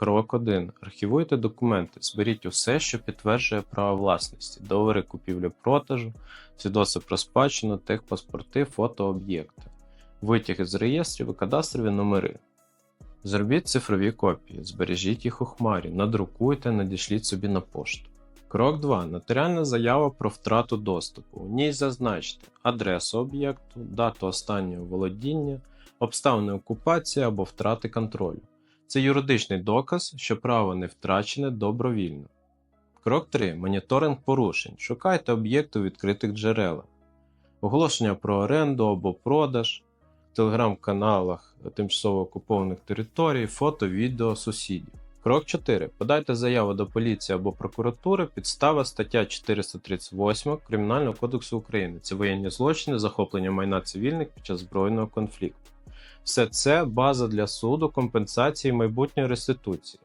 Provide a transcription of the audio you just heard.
Крок 1. Архівуйте документи. Зберіть усе, що підтверджує право власності, договори купівлі-продажу, свідоцтво про спадщину, техпаспорти, фото об'єкти, витяги з реєстрів і кадастрові номери. Зробіть цифрові копії, збережіть їх у хмарі, надрукуйте, надішліть собі на пошту. Крок 2. Нотаріальна заява про втрату доступу. У ній зазначте адресу об'єкту, дату останнього володіння, обставини окупації або втрати контролю. Це юридичний доказ, що право не втрачене добровільно. Крок 3. Моніторинг порушень. Шукайте об'єкти у відкритих джерелах. Оголошення про оренду або продаж, в телеграм-каналах тимчасово окупованих територій, фото, відео сусідів. Крок 4. Подайте заяву до поліції або прокуратури, підстава стаття 438 Кримінального кодексу України. Це воєнні злочини, захоплення майна цивільних під час збройного конфлікту. Все це база для суду, компенсації майбутньої реституції.